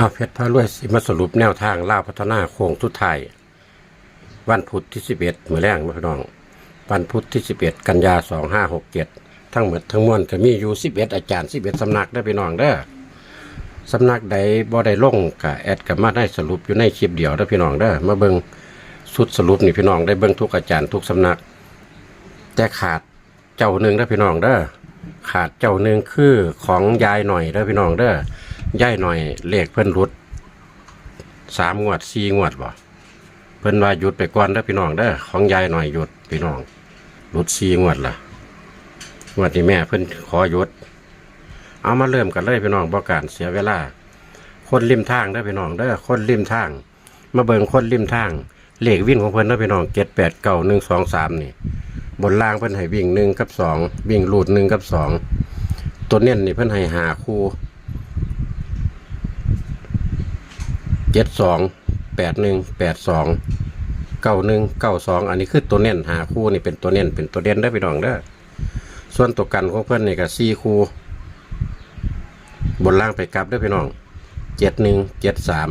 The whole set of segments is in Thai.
เอาเพชรพารวยสิมาสรุปแนวทางล่าวพัฒนาโค้งสุดท้ายวันพุธที่สิบเอ็ดมือแรงมาพี่น้อง วันพุธที่สิบเอ็ดกันยาสองห้าหกเจ็ดทั้งหมดทั้งมวลก็มีอยู่สิบเอ็ดอาจารย์สิบเอ็ดสำนักได้พี่น้องเด้อสำนักใดบ่ได้ลงกับแอดกับมาได้สรุปอยู่ในคลิปเดียวเด้พี่น้องเด้อมาเบิ่งสุดสรุปนี่พี่น้องได้เบิ่งทุกอาจารย์ทุกสำนัก แต่ขาดเจ้าหนึ่งเด้พี่น้องเด้อขาดเจ้าหนึ่งคือของยายหน่อยเด้พี่น้องเด้อ ยายหน่อยเลขเพิ่นรุดสามงวดสี่งวดบ่เพิ่นว่าหยุดไปก่อนเด้อพี่น้องเด้อของยายหน่อยหยุดพี่น้องรุดสี่งวดละงวดที่แม่เพิ่นขอหยุด เอามาเริ่มกันเลยพี่น้องบ่การเสียเวลา คนริมทางเด้อพี่น้องเด้อคนริมทาง มาเบิ่งคนริมทางเลขวิ่งของเพิ่นเด้อพี่น้องเจ็ดแปดเก้าหนึ่งสองสามนี่บนล่างเพิ่นให้วิ่งหนึ่งกับสองวิ่งรูดหนึ่งกับสองตัวเน้นนี่เพิ่นให้หาคู่ จ็ดสองแปดหนึ่งแปดสองเก้าหนึ่งเก้าสองอันนี้คือตัวเน้นหาคู่นี่เป็นตัวเน้นเป็นตัวเด่นได้อพี่น้องเด้อส่วนตัวกันของเพิ่อนนี่ก็สี่คู่ บนล่างไปกลับเด้อพี่น้องเจ็ดหนึ่งเจ็ดสาม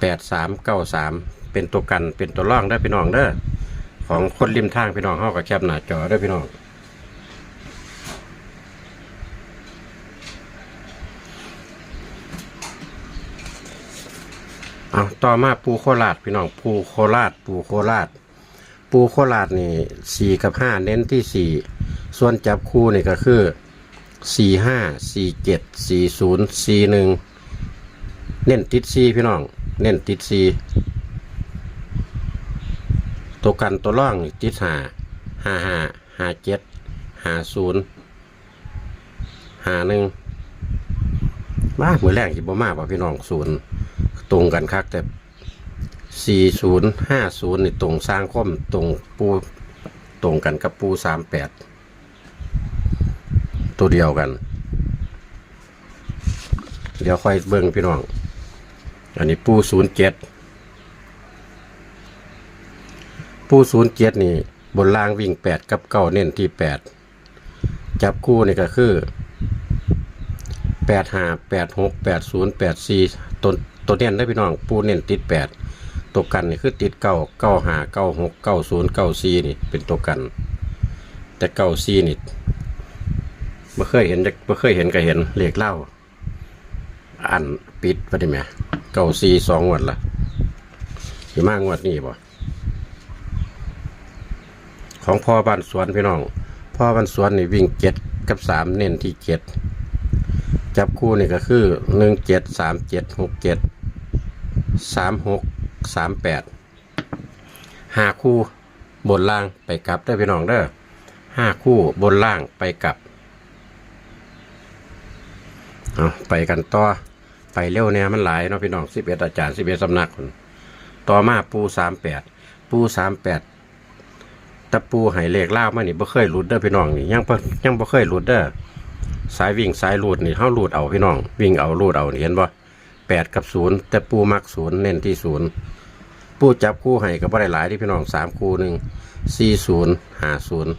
แปดสามเก้าสามเป็นตัวกันเป็นตัวร่องได้พี่น้องเด้อของคนริมทางพี่น้องเข้าก็แคบหน้าจอได้พี่น้อง อาต่อมาปูโคราชพี่น้องปูโคราชปูโคราชปูโคราชนี่สี่กับห้าเน้นที่สี่ส่วนจับคู่นี่ก็คือสี่ห้าสี่เจ็ดสี่ศูนย์สี่หนึ่งเน้นติดสี่พี่น้อง เน้นติดสี่ตัวกันตัวร่องติดหาห้าห้าห้าเจ็ดห้าศูนย์ห้าหนึ่งมาเหมือนแรกที่บ่มาป่ะพี่น้องศูนย์ ตรงกันคักแต่สี่ศูนย์ห้าศูนย์นี่ตรงสร้างคมตรงปูตรงกันกับปูสามแปดตัวเดียวกัน เดี๋ยวค่อยเบิ่งพี่น้อง อันนี้ปูศูนย์เจ็ดปูศูนย์เจ็ดนี่บนล่างวิ่งแปดกับเก้าเน้นที่แปดจับคู่นี่ก็คือแปดห้าแปดหกแปดศูนย์แปดสี่ตัว ตัวเน้นได้พี่น้องปูเน้นติดแปดตัวกันนี่คือติดเก้าเก้าห้าเก้าหกเก้าศูนย์เก้าสี่นี่เป็นตัวกัน แต่เก้าสี่นี่บ่เคยเห็นจะบ่เคยเห็นก็เห็นเลขเล่าอันปิดปะดิแม่เก้าสี่สองงวดละสิมางวดนี้บ่ของพ่อบ้านสวนพี่น้องพ่อบ้านสวนนี่วิ่งเจ็ดกับสามเน้นที่เจ็ดจับคู่นี่ก็คือหนึ่งเจ็ดสามเจ็ดหกเจ็ด สามหกสามแปดห้าคู่บนล่างไปกลับได้พี่น้องเด้อห้าคู่บนล่างไปกลับเอาไปกันต่อไปเร็วเนี่ยมันหลายเนาะพี่น้องสิบเอ็ดอาจารย์สิบเอ็ดสำนักคนต่อมาปูสามแปดปูสามแปดตะปูไหเลขล่ามานี่บ่เคยหลุดเด้อพี่น้องนี่ยังบ่ยังบ่เคยหลุดเด้อสายวิ่งสายหลุดนี่เฮาหลุดเอาพี่น้อง วิ่งเอาหลุดเอานี่เห็นบ่ แปดกับศูนย์แต่ปูมักศูนย์เน้นที่ศูนย์ปูจับคู่ให้ก็บ่ได้หลายที่พี่น้องสามคู่หนึ่งสี่ศูนย์หาศูนย์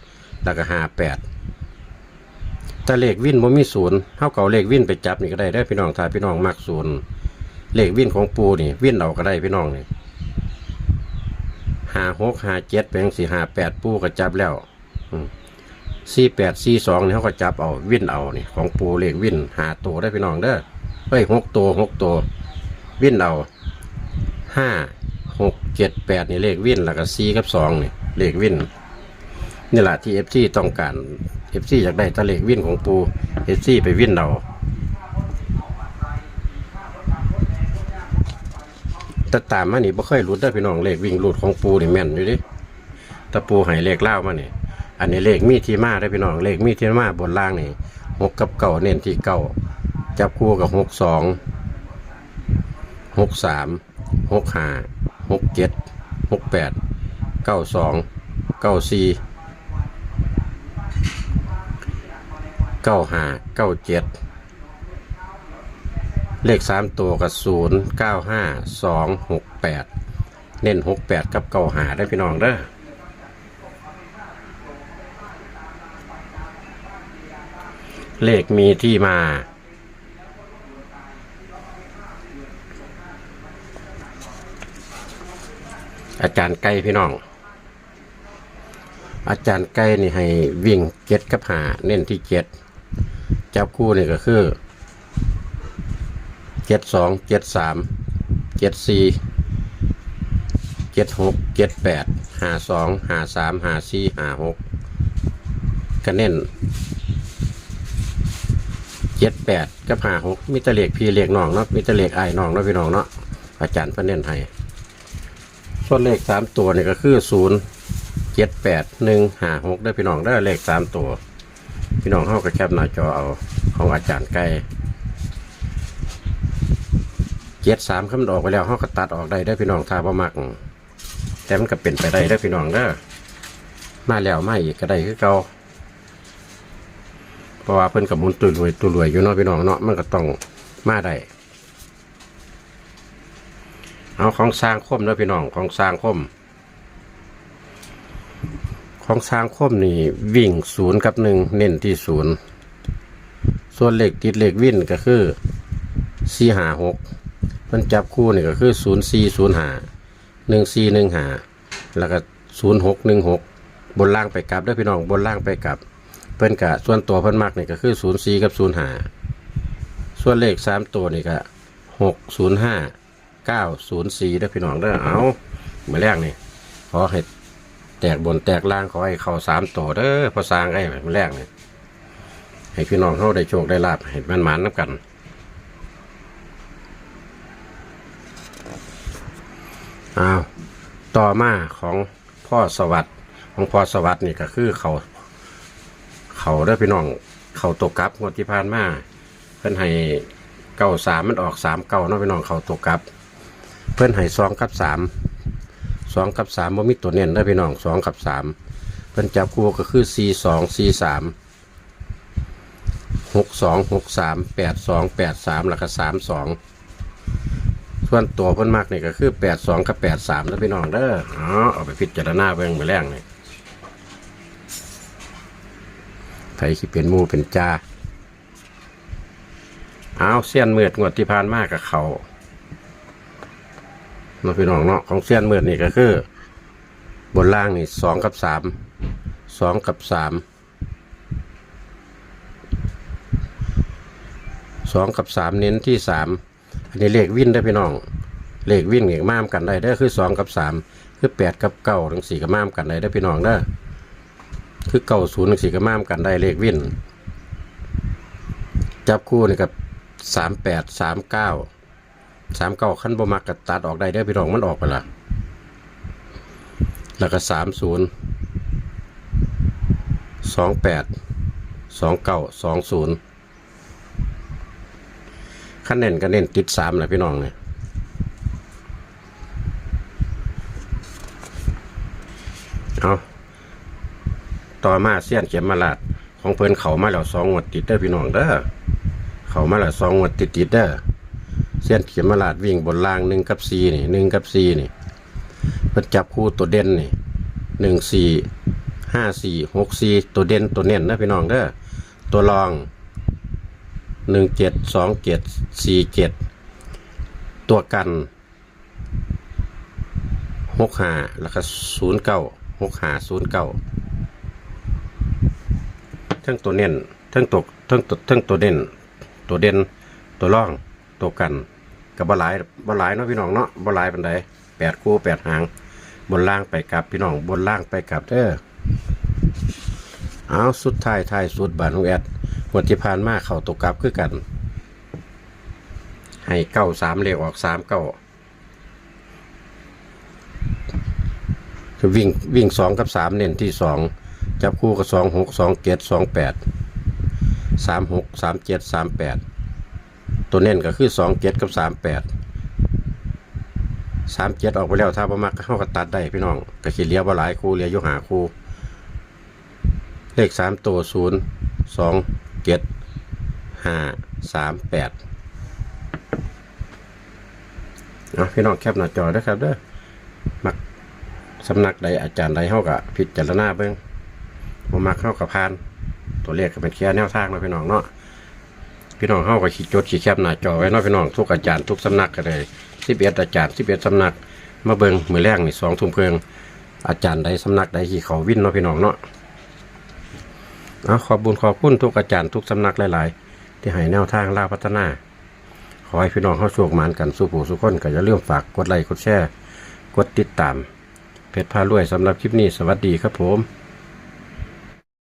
แล้วก็หาแปดแต่เลขวินบ่มีศูนย์เท่าเก่าเลขวินไปจับนี่ก็ได้ได้พี่น้องถ้าพี่น้องมักศูนย์เลขวินของปูนี่วินเอาก็ได้พี่น้องนี่ห้าหกห้าเจ็ดเป็นสี่ห้าแปดปูก็จับแล้วสี่แปดสี่สองนี่เขาก็จับเอาวินเอานี่ของปูเลขวินหาตัวได้พี่น้องเด้อ เฮ้ยหกตัวหกตัว วิ่นเอาห้าหกเจ็ดแปดนี่เลขวิ่นแล้วก็สี่กับสองนี่เลขวิ่นนี่แหละที่เอฟซีต้องการเอฟซีอยากได้ตะเลกวิ่นของปูเอฟซีไปวิ่นเราแต่ตามมานี่บ่เคยรุดได้พี่น้องเลขวิ่งรุดของปูนี่แม่นอยู่ดิแตะปูให้เลขเล่ามานี่อันนี้เลขมีที่มาได้พี่น้องเลขมีที่มาบนล่างนี่หกกับเก่าเน้นที่เก่า จับคู่กับหกสองหกสามหกห้าหกเจ็ดหกแปดเก้าสองเก้าสี่เก้าห้าเก้าเจ็ดเลขสามตัวกับศูนย์เก้าห้าสองหกแปดเน้นหกแปดกับเก้าหาได้พี่น้องเด้อเลขมีที่มา อาจารย์ไก่พี่น้อง อาจารย์ไก่นี่ให้วิ่งเจ็ดกับหาเน้นที่เจ็ดจับคู่นี่ก็คือเจ็ดสองเจ็ดสามเจ็ดสี่เจ็ดหกเจ็ดแปดหาสองหาสามหาสี่หาหกก็เน้นเจ็ดแปดกับหาหกมิตรเลขพี่เลขน้องเนาะมิตรเลขไอ้น้องเนาะพี่น้องเนาะอาจารย์เพิ่นเน้นให้ ส่วนเลขสามตัวนี่ก็คือศูนย์เจ็ดแปดหนึ่งห้าหกได้พี่น้องได้เลขสามตัว พี่น้องเข้ากับแคบหน้าจอเอาของอาจารย์ไก่เจ็ดสามคำออกไปแล้วเขาก็ตัดออกได้ได้พี่น้องทาบ่มักแต่มันก็เป็นไปได้ได้พี่น้องเด้อมาแล้วมาอีกก็ได้คือเก่าเพราะว่าเพิ่นกับมุนตุยรวยตุยรวยอยู่เนาะพี่น้องเนาะมันก็ต้องมาได้ เอาของสร้างคมนะพี่น้องของสร้างคม ของสร้างคมนี่วิ่งศูนย์กับหนึ่งเน้นที่ศูนย์ส่วนเหล็กติดเหล็กวิ่นก็คือสี่หาหกมันจับคู่นี่ก็คือศูนย์สี่ศูนย์หาหนึ่งสี่หนึ่งหาแล้วก็ศูนย์หกหนึ่งหกบนล่างไปกลับด้วยพี่น้องบนล่างไปกลับ เพิ่นกะส่วนตัวเพิ่นมักนี่ก็คือศูนย์สี่กับศูนย์หาส่วนเลขสามตัวนี่ก็หกศูนย์ห้า เก้าศูนย์สี่ได้พี่น้องเด้อเอาเมาแรกนี่ขอให้แตกบนแตกล่างขอให้เข้าสามตัวเด้อพอสร้างไอ้เมาแรกนี่ให้พี่น้องเขาได้โชคได้ลาบให้มันหมานน้ำกันเอาต่อมาของพ่อสวัสดิ์ของพ่อสวัสดิ์นี่ก็คือเขาเขาเด้อพี่น้องเขาตกกลับงวดที่ผ่านมาเพิ่นให้เก้าสามมันออกสามเก้าเนาะพี่น้องเขาตกกลับ เพื่อนให้สองกับสามสองกับสามบ่มีตัวเน้นได้พี่น้องสองกับสามเพื่อนจับคู่ก็คือสี่สองสี่สามหกสองหกสามแปดสองแปดสามแล้วก็สามสองส่วนตัวเพื่อนมากนี่ก็คือแปดสองกับแปดสามนะพี่น้องเด้ออ๋อเอาไปพิจารณาเบิ่งไปแรงนี่ไทยสิเป็นมูเป็นจ้าเอาเสี้ยนเมือดงวดที่ผ่านมากกับเขา เนาพี่น้องเนาะของเสี้ยนเมื่อนี่ก็คือ บนล่างนี่สองกับสามสองกับสามสองกับสามเน้นที่สามอันนี้เลขวิ่นได้พี่น้อง เลขวิ่นเนี่ยมามกันได้ได้คือสองกับสามคือแปดกับเก้าทั้งสี่ก็มามกันได้ได้พี่น้องเด้คือเก้าศูนย์ทั้งสี่ก็มามกันได้เลขวิ่นจับคู่นี่กับสามแปดสามเก้า สามเก้าขั้นบ่มักกตัดออกได้ได้อพี่รองมันออกไปละแล้วก็สามศูนย์สองแปดสองเก้าสองศูนย์ขั้นเน้นก็เน้นติดสามแหละพี่น้องเนี่ยเอาต่อมาเสี้ยนเข็มมาลาด ของเพิ่นเขามาแล้วสองงวดติดเด้อพี่น้องเด้อเขามาแล้วสองงวดติดติดเด้อ เส้นเขียนมาลาดวิ่งบนล่างหนึ่งกับสี่นี่หนึ่งกับสี่นี่เพิ่นจับคู่ตัวเด่นนี่หนึ่งสี่ห้าสี่หกสี่ตัวเด่นตัวเน้นนะพี่น้องเด้อตัวรองหนึ่งเจ็ดสองเจ็ดสี่เจ็ดตัวกันหกห้าแล้วก็ศูนย์เก้าหกห้าศูนย์เก้าทั้งตัวเน้นทั้งตัวทั้งตัวทั้งตัวเด่นตัวเด่นตัวร่อง ตัวกันกับบ่หลายบ่หลายเนาะพี่น้องเนาะบ่หลายปานใดแปดคู่แปดหาง บนล่างไปกลับพี่น้องบนล่างไปกลับเด้อเอาสุดท้ายท้ายสุดบานของแอดงวดที่ผ่านมาเข้าตกกลับคือกัน ให้เก้าสามเลขออกสามเก้าคือวิ่งวิ่งสองกับสามเน้นที่สองจับคู่กับสองหกสองเจ็ดสองแปดสามหกสามเจ็ดสามแปด ตัวเน้นก็คือสองเจ็ดกับสามแปดสามเจ็ดออกไปแล้วถ้าประมาเข้าก็ตัดได้พี่น้องก็ขีดเลี้ยวว่าหลายคู่เลี้ยวยุหาคู่ เลขสามตัวศูนย์สองเจ็ดห้าสามแปดนะพี่น้องแคปหน้าจอด้วยครับเด้อมักสำนักใดอาจารย์ใดเข้ากับพิจารณาเบิ้งมามักเข้ากับพาน ตัวเลขก็เป็นแค่แนวทางเนาะพี่น้องเนาะ พี่น้องเข้ากับขีดจดขีดแคบหน้าจอไว้เนาะพี่น้องทุกอาจารย์ทุกสำนักก็เลยสิบเอ็ดอาจารย์สิบเอ็ดสำนัก มาเบิงมือแรกนี่สองทุ่มเพลิงอาจารย์ใดสำนักใดที่เขาวิ่นเนาะพี่น้องเนาะเอาขอบบุญขอบคุณทุกอาจารย์ทุกสำนักหลาย ๆ ที่ให้แนวทางล่าพัฒนา ขอให้พี่น้องเข้าโชคมานกันสู้ผู้สู้คนก็อย่าลืมฝากกดไลค์กดแชร์กดติดตามเพจพารวยสำหรับคลิปนี้สวัสดีครับผม